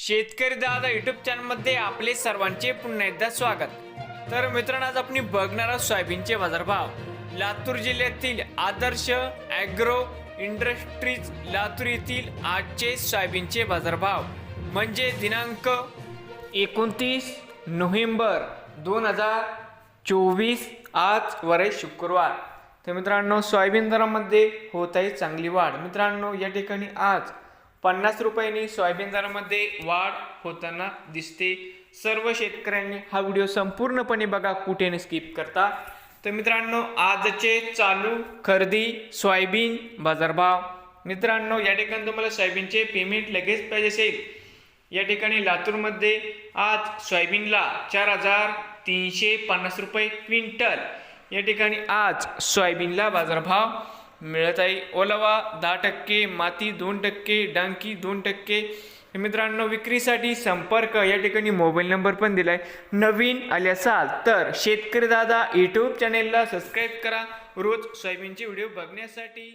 शेतकरी दादा युट्यूब चॅनलमध्ये आपले सर्वांचे पुन्हा एकदा स्वागत. तर मित्रांनो आज आपण बघणार आहोत सोयाबीनचे बाजारभाव. लातूर जिल्ह्यातील आदर्श ॲग्रो इंडस्ट्रीज लातूर येथील आजचे सोयाबीनचे बाजारभाव. म्हणजे दिनांक एकोणतीस नोव्हेंबर दोन हजार चोवीस आज वरे शुक्रवार. तर मित्रांनो सोयाबीन दरामध्ये होत आहे चांगली वाढ. मित्रांनो या ठिकाणी आज पन्नास रुपयांनी सोयाबीन दरामध्ये वाढ होताना दिसते. सर्व शेतकऱ्यांनी हा व्हिडिओ संपूर्णपणे बघा कुठे स्किप करता. तर मित्रांनो आजचे चालू खरेदी सोयाबीन बाजारभाव. मित्रांनो या ठिकाणी तुम्हाला सोयाबीनचे पेमेंट लगेच पाहिजे असेल. या ठिकाणी लातूरमध्ये आज सोयाबीनला चार हजार तीनशे पन्नास रुपये क्विंटल. या ठिकाणी आज सोयाबीनला बाजारभाव मिळत आहे ओलावा दहा टक्के माती दोन टक्के डांकी दोन टक्के. मित्रांनो विक्रीसाठी संपर्क या ठिकाणी मोबाईल नंबर पण दिला आहे नवीन आले असाल तर शेतकरी दादा यूट्यूब चॅनेलला सबस्क्राईब करा. रोज सोयाबीनचे व्हिडिओ बघण्यासाठी.